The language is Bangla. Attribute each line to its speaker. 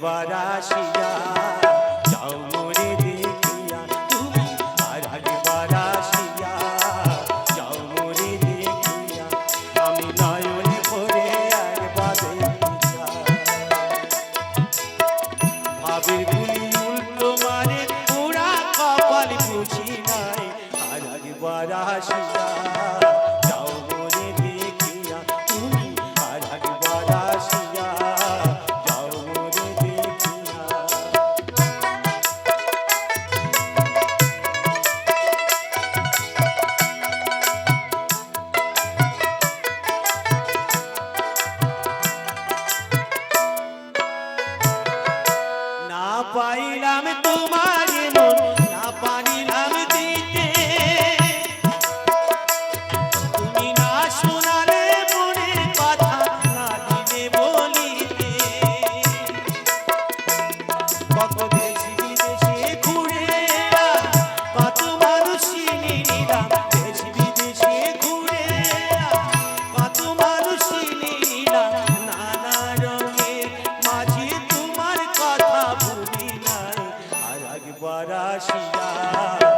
Speaker 1: একবার আসিয়া যাও মোরে দেখিয়া তুমি, আর একবার আসিয়া যাও মোরে দেখিয়া আমি নয়ন ভরে একবার দেখিয়া ভাবের গুলি উল্টো মারে পুরা কপাল বুঝি নাই, আর একবার আসিয়া পাইলাম তোমার মন না পারিলাম দিতে। তুমি না মনের কথা না দিলে বলিতে। কত একবার